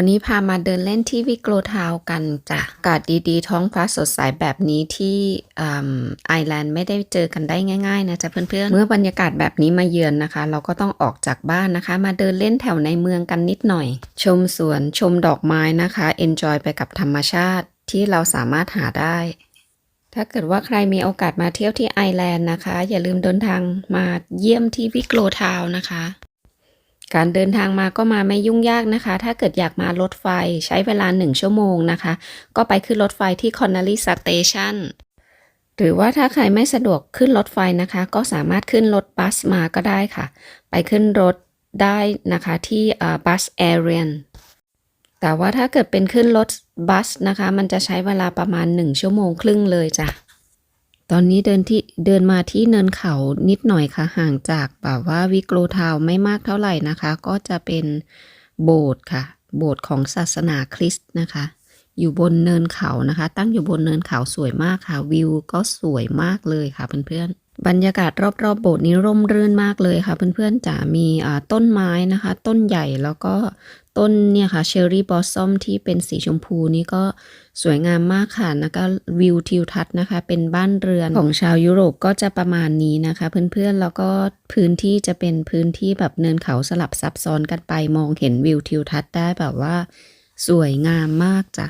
วันนี้พามาเดินเล่นที่วิกโกรทาวกันจ้ะอากาศดีๆ ท้องฟ้าสดใสแบบนี้ที่ไอร์แลนด์ไม่ได้เจอกันได้ง่าย ๆ นะจ๊ะเพื่อนๆ เมื่อบรรยากาศแบบนี้มาเยือนนะคะ เราก็ต้องออกจากบ้านนะคะ มาเดินเล่นแถวในเมืองกันนิดหน่อย ชมสวนชมดอกไม้นะคะ enjoy ไปกับธรรมชาติที่เราสามารถหาได้ ถ้าเกิดว่าใครมีโอกาสมาเที่ยวที่ไอร์แลนด์นะคะ อย่าลืมเดินทางมาเยี่ยมที่วิกโกรทาวนะคะ การเดินทางมาก็มาไม่ยุ่งยากนะคะ ถ้าเกิดอยากมารถไฟใช้เวลา 1 ชั่วโมงนะคะ ก็ไปขึ้นรถไฟที่คอนเนลลี่สเตชันหรือว่าถ้าใครไม่สะดวกขึ้นรถไฟนะคะ ก็สามารถขึ้นรถบัสมาก็ได้ค่ะ ไปขึ้นรถได้นะคะที่บัสแอเรียนแต่ว่าถ้าเกิดเป็นขึ้นรถบัสนะคะ มันจะใช้เวลาประมาณ 1 ชั่วโมงครึ่งเลยจ้ะ ตอนนี้เดินที่เดินมาที่เนินเขานิดหน่อยค่ะ ห่างจากแบบว่าวิกโกรทาวไม่มากเท่าไหร่นะคะ ก็จะเป็นโบสถ์ค่ะ โบสถ์ของศาสนาคริสต์นะคะ อยู่บนเนินเขานะคะ ตั้งอยู่บนเนินเขาสวยมากค่ะ วิวก็สวยมากเลยค่ะเพื่อนๆ บรรยากาศรอบๆโบสถ์นี้ร่มรื่นมากเลยค่ะ เพื่อนๆจะมีต้นไม้นะคะ ต้นใหญ่แล้วก็ต้นเนี่ยค่ะเชอร์รี่บอสซอมที่เป็นสีชมพูนี่ก็สวยงามมากค่ะแล้วก็วิวทิวทัศน์นะคะ เป็นบ้านเรือนของชาวยุโรปก็จะประมาณนี้นะคะ เพื่อนๆแล้วก็พื้นที่จะเป็นพื้นที่แบบเนินเขาสลับซับซ้อนกันไปมองเห็นวิวทิวทัศน์ได้แบบว่า สวยงามมากจ้ะ